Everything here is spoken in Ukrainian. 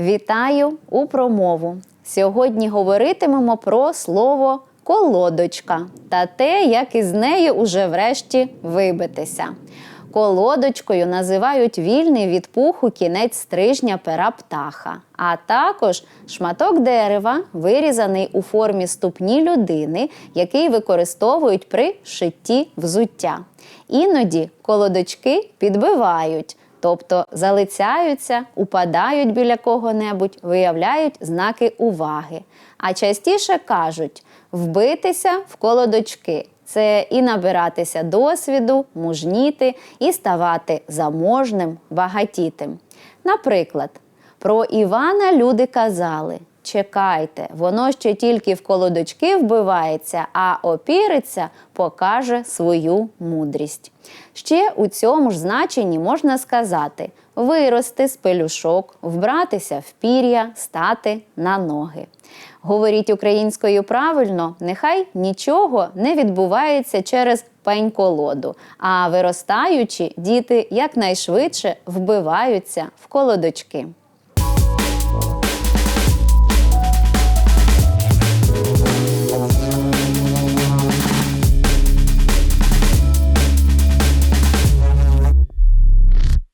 Вітаю у промову. Сьогодні говоритимемо про слово колодочка та те, як із нею уже врешті вибитися. Колодочкою називають вільний від пуху кінець стрижня пера птаха, а також шматок дерева, вирізаний у формі ступні людини, який використовують при шитті взуття. Іноді колодочки підбивають, тобто залицяються, упадають біля кого-небудь, виявляють знаки уваги. А частіше кажуть вбитися в колодочки. Це і набиратися досвіду, мужніти, і ставати заможним, багатітим. Наприклад, про Івана люди казали: чекайте, воно ще тільки в колодочки вбивається, а опіриться покаже свою мудрість. Ще у цьому ж значенні можна сказати вирости з пелюшок, вбратися в пір'я, стати на ноги. Говоріть українською правильно, нехай нічого не відбувається через пень-колоду, а виростаючи, діти якнайшвидше вбиваються в колодочки.